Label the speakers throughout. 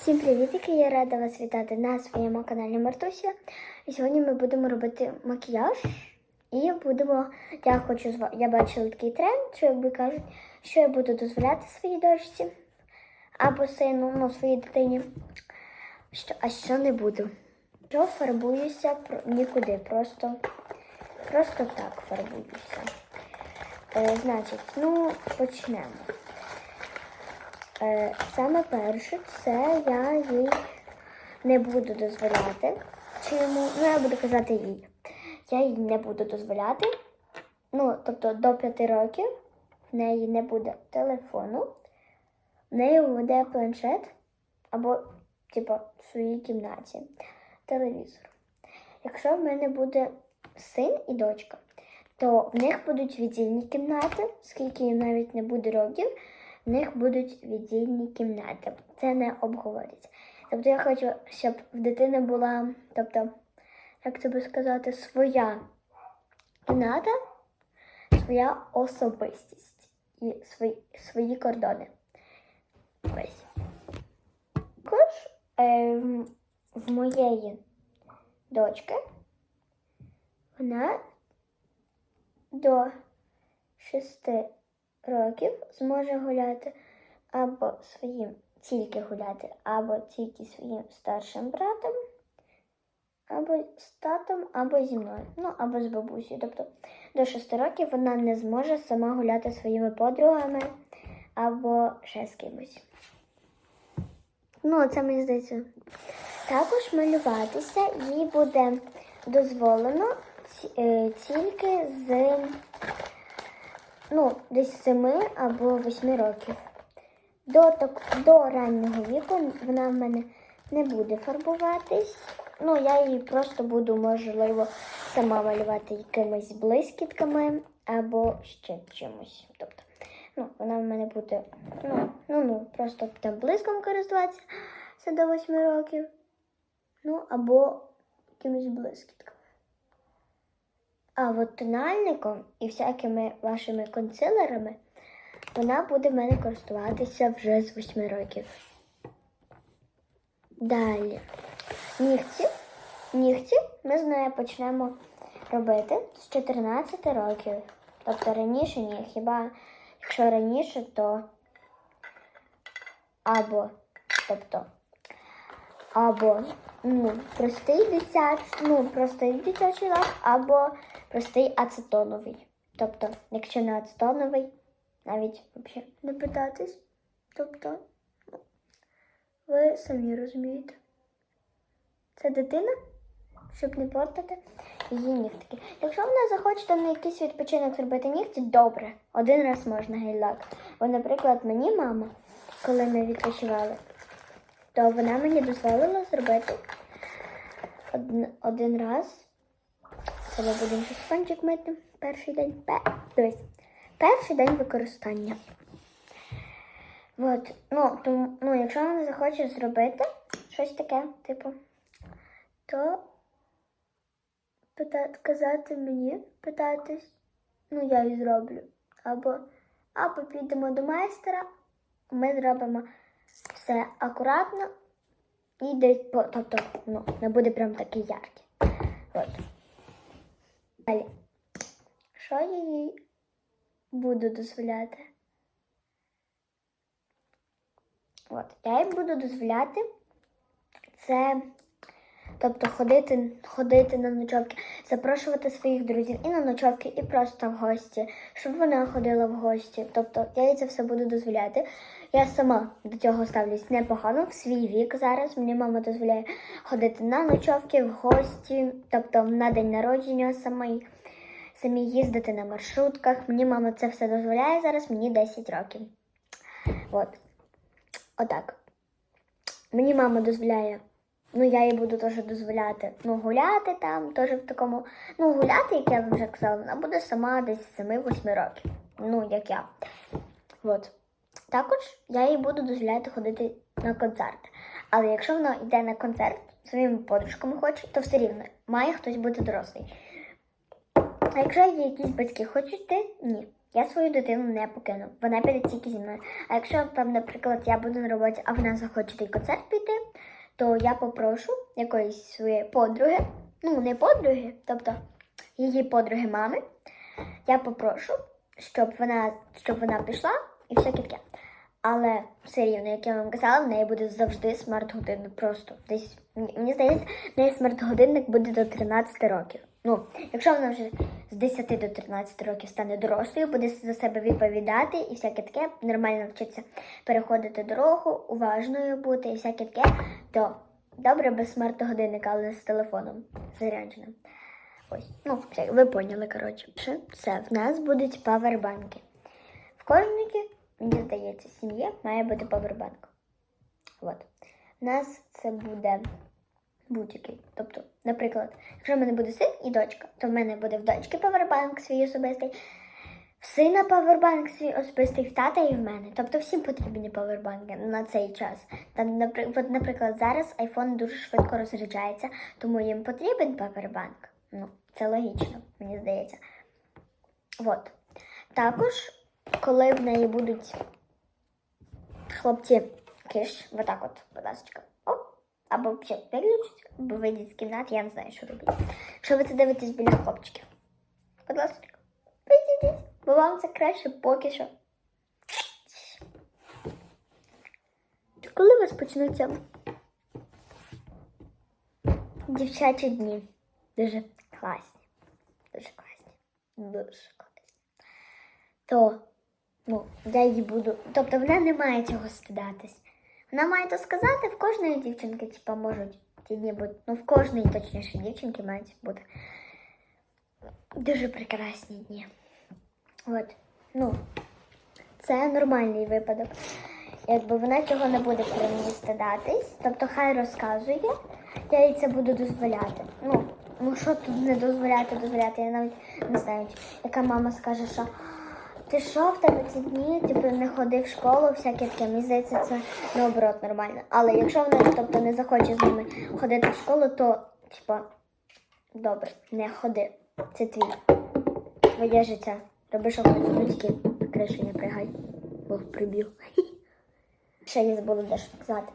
Speaker 1: Всім привітики! Я рада вас вітати на своєму каналі Мартуся. І сьогодні ми будемо робити макіяж. І будемо. Я хочу Я бачила такий тренд, що якби кажуть, що я буду дозволяти своїй дочці або сину, ну, своїй дитині. Що, а що не буду. Що фарбуюся нікуди, просто, просто так фарбуюся. Е, значить, ну, почнемо. Е, саме перше, це я їй не буду дозволяти. Чому? Ну, я буду казати їй. Я їй не буду дозволяти. Ну, тобто до 5 років в неї не буде телефону, в неї буде планшет або, типу, в своїй кімнаті телевізор. Якщо в мене буде син і дочка, то в них будуть віддільні кімнати, скільки їм навіть не буде років, в них будуть віддільні кімнати. Це не обговорюється. Тобто я хочу, щоб в дитини була, тобто, як тобі сказати, своя кімната, своя особистість і свої, свої кордони. Ось. Також е, в моєї дочки вона до шести років зможе гуляти або своїм тільки гуляти, або тільки своїм старшим братом, або з татом, або зі мною, ну або з бабусею. Тобто до 6 років вона не зможе сама гуляти своїми подругами або ще з кимось. Ну, це мені здається. Також малюватися їй буде дозволено е, тільки з ну, десь 7 або 8 років. До, так, до раннього віку вона в мене не буде фарбуватись. Ну, я її просто буду, можливо, сама малювати якимись блискітками або ще чимось. Тобто, ну, вона в мене буде, ну, ну, ну просто там блиском користуватися до 8 років. Ну, або якимись блискітками. А от тональником і всякими вашими консилерами вона буде в мене користуватися вже з 8 років. Далі. Нігті. Нігті ми з нею почнемо робити з 14 років. Тобто раніше ні. Хіба якщо раніше, то або, тобто, або ну, простий дитячий, ну, простий дитячий лак, або простий ацетоновий. Тобто, якщо не ацетоновий, навіть взагалі не питатись. Тобто, ну, ви самі розумієте. Це дитина, щоб не портити її нігтики. Якщо вона захоче на якийсь відпочинок зробити нігті, добре. Один раз можна гель-лак. Бо, наприклад, мені мама, коли ми відпочивали, то вона мені дозволила зробити один раз. Ми будемо спончик мити. Перший день. Пе- Дивись. Перший день використання. От, ну, тому, ну, якщо вона захоче зробити щось таке, типу, то питати, казати мені, питатись, ну я і зроблю. Або, або підемо до майстера, ми зробимо все акуратно і десь, тобто, ну, не буде прям такий яркий. От. Далі. Що я їй буду дозволяти? От, я їй буду дозволяти це, тобто ходити, ходити на ночовки, запрошувати своїх друзів і на ночовки, і просто в гості, щоб вона ходила в гості. Тобто я їй це все буду дозволяти. Я сама до цього ставлюсь непогано в свій вік зараз. Мені мама дозволяє ходити на ночовки, в гості, тобто на день народження самий. Самі їздити на маршрутках. Мені мама це все дозволяє зараз, мені 10 років. От. Отак. Мені мама дозволяє. Ну, я їй буду теж дозволяти. Ну, гуляти там, теж в такому. Ну, гуляти, як я вам вже казала, вона буде сама десь 7-8 років. Ну, як я. От. Також я їй буду дозволяти ходити на концерти. Але якщо вона йде на концерт своїми подружками хоче, то все рівно має хтось бути дорослий. А якщо є якісь батьки хочуть йти, ні. Я свою дитину не покину. Вона піде тільки зі мною. А якщо там, наприклад, я буду на роботі, а вона захоче той концерт піти, то я попрошу якоїсь своєї подруги, ну не подруги, тобто її подруги мами, я попрошу, щоб вона, щоб вона пішла і всяке таке. Але все рівно, як я вам казала, в неї буде завжди смарт-годинник. Просто десь мені здається, в неї смарт-годинник буде до 13 років. Ну, якщо вона вже з 10 до 13 років стане дорослою, буде за себе відповідати і всяке таке, нормально вчиться переходити дорогу, уважною бути і всяке таке, то добре без смарт-годинника, але з телефоном зарядженим. Ось, ну, все, ви поняли, коротше. Все, в нас будуть павербанки. В кожній, мені здається, сім'ї має бути павербанк. От. У нас це буде будь-який. Тобто, наприклад, якщо в мене буде син і дочка, то в мене буде в дочки павербанк свій особистий, в сина павербанк свій особистий, в тата і в мене. Тобто всім потрібні павербанки на цей час. Там, напри- наприклад, зараз iPhone дуже швидко розряджається, тому їм потрібен павербанк. Ну, це логічно, мені здається. От. Також, коли в неї будуть хлопці киш, отак от, ласка, оп, або взагалі виключить, або вийдіть з кімнати, я не знаю, що робити. Якщо ви це дивитесь біля хлопчиків, будь ласка, вийдіть, бо вам це краще поки що. Коли у вас почнуться дівчачі дні? Дуже класні. Дуже класні. Дуже класні. То, ну, я її буду. Тобто вона не має цього стидатись. Вона має то сказати, в кожної дівчинки, типа, можуть бути. Ну, в кожної точніше дівчинки мають бути дуже прекрасні дні. От. Ну, це нормальний випадок. Якби вона цього не буде при мені стидатись, тобто хай розказує, я їй це буду дозволяти. Ну, ну що тут не дозволяти, дозволяти, я навіть не знаю, яка мама скаже, що ти що в тебе ці дні, типу не ходи в школу, всяке таке. Мені здається, це наоборот нормально. Але якщо вона тобто, не захоче з ними ходити в школу, то типа добре, не ходи. Це твій твоє життя. Роби, що хочеш, ну кришу не пригай, бо приб'ю. Ще я забула дещо сказати.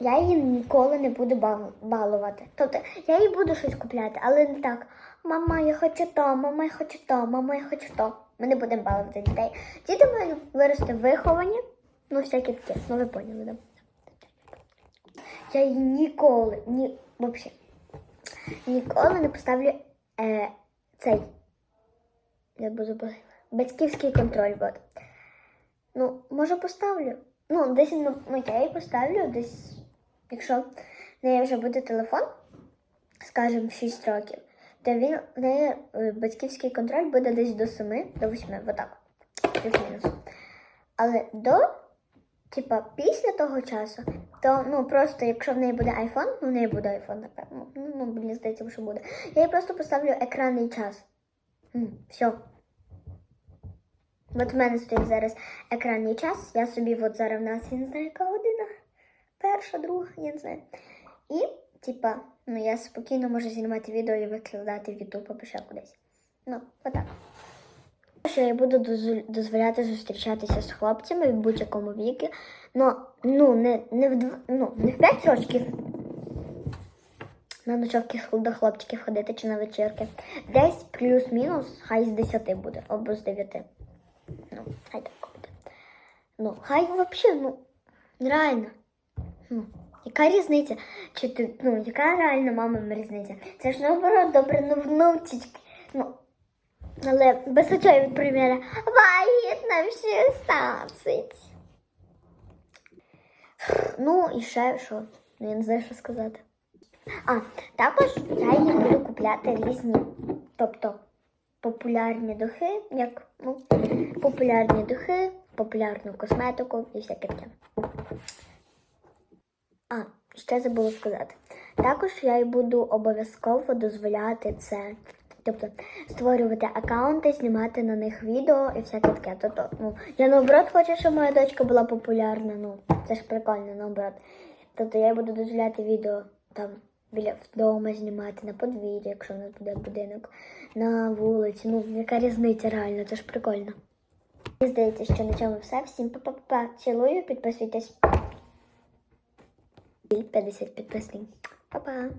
Speaker 1: Я її ніколи не буду балувати. Тобто я їй буду щось купляти, але не так. Мама, я хочу то, мама, я хочу то, мама, я хочу то. Ми не будемо балувати дітей. Діти мають вирости виховані, ну всяке таке. Ну ви поняли, да? Я її ніколи, ні, взагалі, ніколи не поставлю е, цей. Я буду. Батьківський контроль. От. Ну, може поставлю. Ну, десь ну, ну, я її поставлю десь, якщо в неї вже буде телефон, скажімо, в 6 років, то він в неї е, батьківський контроль буде десь до 7, до 8, отак. Але до, типа, після того часу, то ну просто якщо в неї буде iPhone, ну в неї буде iPhone, напевно. Ну, ну мені здається, що буде. Я їй просто поставлю екранний час. Все. От в мене стоїть зараз екранний час. Я собі от зараз в нас, я не знаю, яка година. Перша, друга, я не знаю. І, типа, ну я спокійно можу знімати відео і викладати в YouTube або ще кудись. Ну, отак. Що я буду дозволяти зустрічатися з хлопцями в будь-якому віці. Ну, ну, не, не, в, дв... ну, не в 5 років. На ночовки до хлопчиків ходити чи на вечірки. Десь плюс-мінус, хай з 10 буде, або з 9. Ну, хай так буде. Ну, хай взагалі, ну, реально. Ну, яка різниця? Чи ти, ну, яка реально мама різниця? Це ж наоборот добре, ну, внучечки. Ну, але без оцього від приміра вагітна в 16. Ну, і ще що? Ну, я не знаю, що сказати. А, також я їй буду купляти різні, тобто популярні духи, як ну, популярні духи, популярну косметику і всяке таке. А, ще забула сказати. Також я й буду обов'язково дозволяти це. Тобто створювати аккаунти, знімати на них відео і всяке таке. Тобто, ну, я наоборот хочу, щоб моя дочка була популярна. Ну, це ж прикольно, наоборот. Тобто я буду дозволяти відео там біля вдома знімати, на подвір'ї, якщо в нас буде будинок, на вулиці. Ну, яка різниця реально, це ж прикольно. Мені здається, що на цьому все. Всім па-па-па. Цілую, підписуйтесь. 50 підписників. Па-па.